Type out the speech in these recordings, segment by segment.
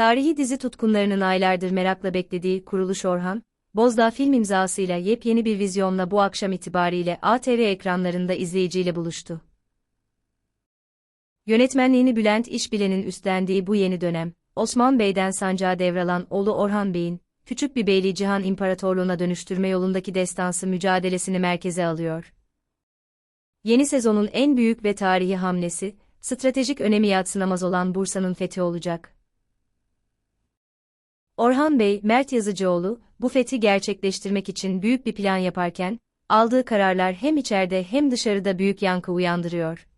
Tarihi dizi tutkunlarının aylardır merakla beklediği Kuruluş Orhan, Bozdağ film imzasıyla yepyeni bir vizyonla bu akşam itibariyle ATV ekranlarında izleyiciyle buluştu. Yönetmenliğini Bülent İşbilen'in üstlendiği bu yeni dönem, Osman Bey'den sancağı devralan oğlu Orhan Bey'in, küçük bir beyliği Cihan İmparatorluğuna dönüştürme yolundaki destansı mücadelesini merkeze alıyor. Yeni sezonun en büyük ve tarihi hamlesi, stratejik önemi yadsınamaz olan Bursa'nın fethi olacak. Orhan Bey, Mert Yazıcıoğlu, bu fethi gerçekleştirmek için büyük bir plan yaparken, aldığı kararlar hem içeride hem dışarıda büyük yankı uyandırıyor.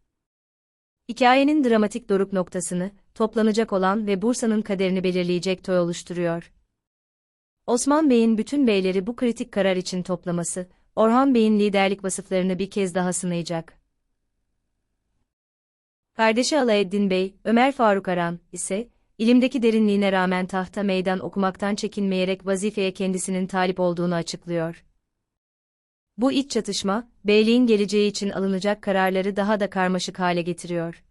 Hikayenin dramatik doruk noktasını, toplanacak olan ve Bursa'nın kaderini belirleyecek toy oluşturuyor. Osman Bey'in bütün beyleri bu kritik karar için toplaması, Orhan Bey'in liderlik vasıflarını bir kez daha sınayacak. Kardeşi Alaeddin Bey, Ömer Faruk Aran ise, ilimdeki derinliğine rağmen tahta meydan okumaktan çekinmeyerek vazifeye kendisinin talip olduğunu açıklıyor. Bu iç çatışma, beyliğin geleceği için alınacak kararları daha da karmaşık hale getiriyor.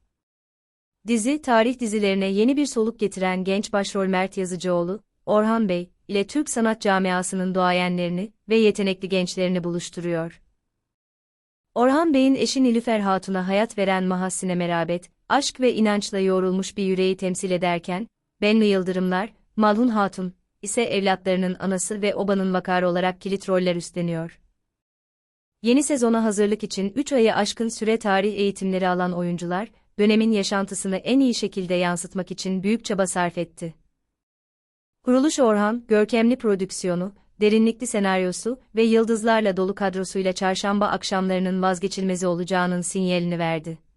Dizi, tarih dizilerine yeni bir soluk getiren genç başrol Mert Yazıcıoğlu, Orhan Bey, ile Türk sanat camiasının doğayenlerini ve yetenekli gençlerini buluşturuyor. Orhan Bey'in eşi Nilüfer Hatun'a hayat veren Mahassine Merabet, aşk ve inançla yoğrulmuş bir yüreği temsil ederken, Benli Yıldırımlar, Malhun Hatun, ise evlatlarının anası ve obanın vakarı olarak kilit roller üstleniyor. Yeni sezona hazırlık için 3 ayı aşkın süre tarih eğitimleri alan oyuncular, dönemin yaşantısını en iyi şekilde yansıtmak için büyük çaba sarf etti. Kuruluş Orhan, görkemli prodüksiyonu, derinlikli senaryosu ve yıldızlarla dolu kadrosuyla çarşamba akşamlarının vazgeçilmezi olacağının sinyalini verdi.